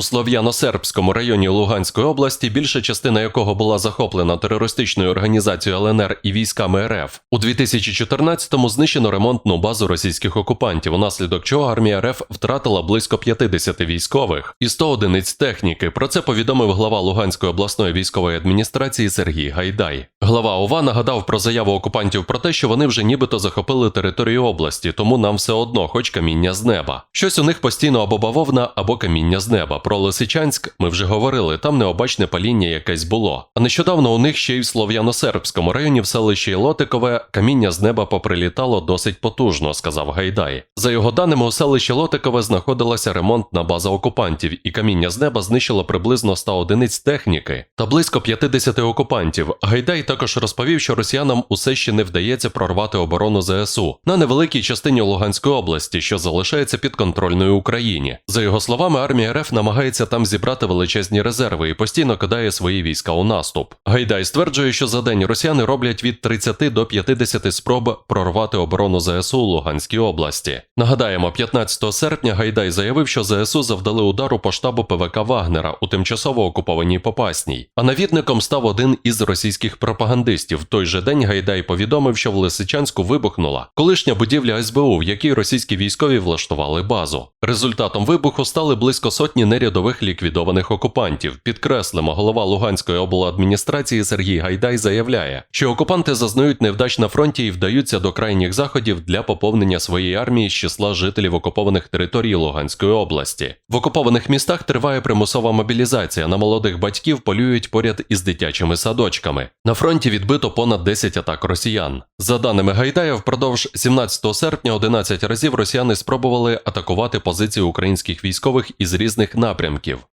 У Слов'яно-Сербському районі Луганської області, більша частина якого була захоплена терористичною організацією ЛНР і військами РФ, у 2014-му знищено ремонтну базу російських окупантів, унаслідок чого армія РФ втратила близько 50 військових і 100 одиниць техніки. Про це повідомив глава Луганської обласної військової адміністрації Сергій Гайдай. Глава ОВА нагадав про заяву окупантів про те, що вони вже нібито захопили територію області, тому нам все одно, хоч каміння з неба. Щось у них постійно або бавовна, або каміння з неба. Про Лисичанськ ми вже говорили, там необачне паління якесь було. А нещодавно у них ще й в Слов'яно-Сербському районі в селищі Лотикове каміння з неба поприлітало досить потужно, сказав Гайдай. За його даними, у селищі Лотикове знаходилася ремонтна база окупантів, і каміння з неба знищило приблизно 100 одиниць техніки та близько 50 окупантів. Гайдай також розповів, що росіянам усе ще не вдається прорвати оборону ЗСУ на невеликій частині Луганської області, що залишається підконтрольною Україні. За його словами, армія РФ намагається там зібрати величезні резерви і постійно кидає свої війська у наступ. Гайдай стверджує, що за день росіяни роблять від 30 до 50 спроб прорвати оборону ЗСУ у Луганській області. Нагадаємо, 15 серпня Гайдай заявив, що ЗСУ завдали удару по штабу ПВК Вагнера у тимчасово окупованій Попасній. А навідником став один із російських пропагандистів. В той же день Гайдай повідомив, що в Лисичанську вибухнула колишня будівля СБУ, в якій російські військові влаштували базу. Результатом вибуху стали близько сотні нерядових ліквідованих окупантів. Підкреслимо, голова Луганської обладміністрації Сергій Гайдай заявляє, що окупанти зазнають невдач на фронті і вдаються до крайніх заходів для поповнення своєї армії з числа жителів окупованих територій Луганської області. В окупованих містах триває примусова мобілізація. На молодих батьків полюють поряд із дитячими садочками. На фронті відбито понад 10 атак росіян. За даними Гайдая, впродовж 17 серпня 11 разів росіяни спробували атакувати позиції українських військових із різних напрямків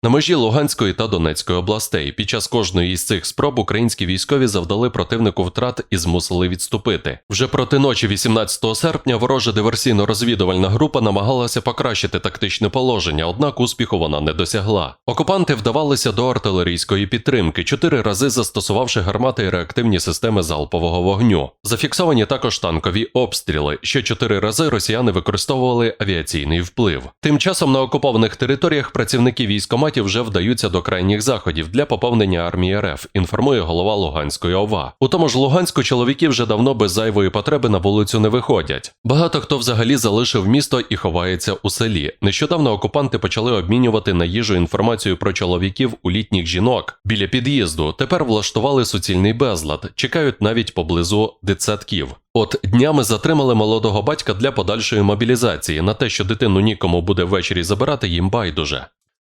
на межі Луганської та Донецької областей. Під час кожної із цих спроб українські військові завдали противнику втрат і змусили відступити. Вже проти ночі 18 серпня ворожа диверсійно-розвідувальна група намагалася покращити тактичне положення, однак успіху вона не досягла. Окупанти вдавалися до артилерійської підтримки, чотири рази застосувавши гармати і реактивні системи залпового вогню. Зафіксовані також танкові обстріли. Ще чотири рази росіяни використовували авіаційний вплив. Тим часом на окупованих територіях працівники військоматів вже вдаються до крайніх заходів для поповнення армії РФ, інформує голова Луганської ОВА. У тому ж Луганську чоловіки вже давно без зайвої потреби на вулицю не виходять. Багато хто взагалі залишив місто і ховається у селі. Нещодавно окупанти почали обмінювати на їжу інформацію про чоловіків у літніх жінок біля під'їзду. Тепер влаштували суцільний безлад, чекають навіть поблизу дитсадків. От днями затримали молодого батька для подальшої мобілізації на те, що дитину нікому буде ввечері забирати, їм байдуже.